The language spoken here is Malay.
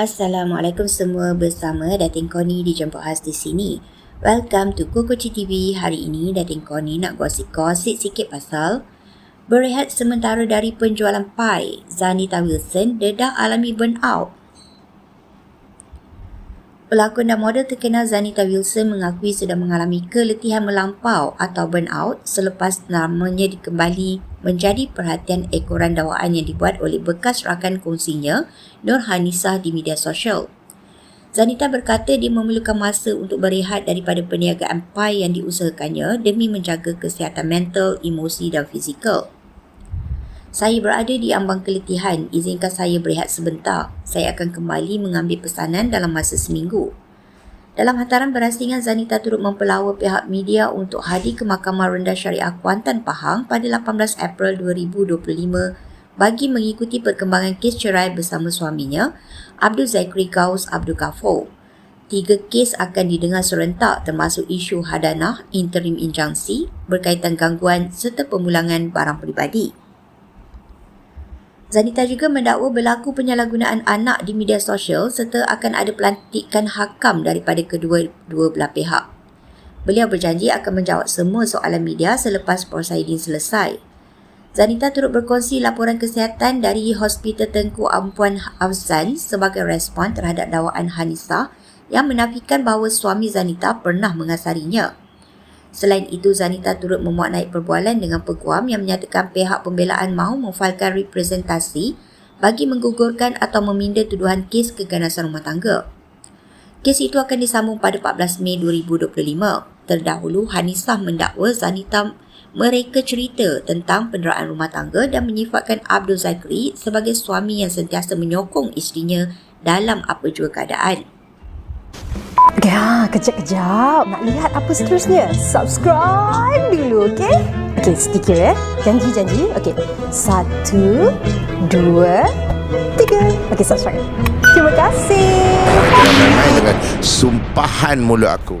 Assalamualaikum semua bersama Datin Koni dijemput khas di sini. Welcome to Kukuci TV. Hari ini Datin Koni nak gosip-gosip sikit pasal berehat sementara dari penjualan pai. Zanita Wilson dedah alami burnout. Pelakon dan model terkenal Zanita Wilson mengakui sudah mengalami keletihan melampau atau burnout selepas namanya dikembali menjadi perhatian ekoran dakwaan yang dibuat oleh bekas rakan kongsinya Nur Hanisah di media sosial. Zanita berkata dia memerlukan masa untuk berehat daripada perniagaan PAI yang diusahakannya demi menjaga kesihatan mental, emosi dan fizikal. Saya berada di ambang keletihan, izinkan saya berehat sebentar. Saya akan kembali mengambil pesanan dalam masa seminggu. Dalam hantaran berasingan, Zanita turut mempelawa pihak media untuk hadir ke Mahkamah Rendah Syariah Kuantan Pahang pada 18 April 2025 bagi mengikuti perkembangan kes cerai bersama suaminya, Abdul Zakri Gaus Abdul Kafur. Tiga kes akan didengar serentak termasuk isu hadanah, interim injunksi berkaitan gangguan serta pemulangan barang peribadi. Zanita juga mendakwa berlaku penyalahgunaan anak di media sosial serta akan ada pelantikan hakam daripada kedua-dua belah pihak. Beliau berjanji akan menjawab semua soalan media selepas prosiding selesai. Zanita turut berkongsi laporan kesihatan dari Hospital Tengku Ampuan Afzan sebagai respon terhadap dakwaan Hanisa yang menafikan bahawa suami Zanita pernah mengasarinya. Selain itu, Zanita turut memuat naik perbualan dengan peguam yang menyatakan pihak pembelaan mahu memfailkan representasi bagi menggugurkan atau meminda tuduhan kes keganasan rumah tangga. Kes itu akan disambung pada 14 Mei 2025. Terdahulu, Hanisah mendakwa Zanita mereka cerita tentang penderaan rumah tangga dan menyifatkan Abdul Zakri sebagai suami yang sentiasa menyokong isterinya dalam apa jua keadaan. Ya, kejap-kejap. Nak lihat apa seterusnya? Subscribe dulu, okey? Okey, sedikit ya. Janji-janji. Okey. Satu, dua, tiga. Okey, subscribe. Terima kasih. Dengan sumpahan mulut aku.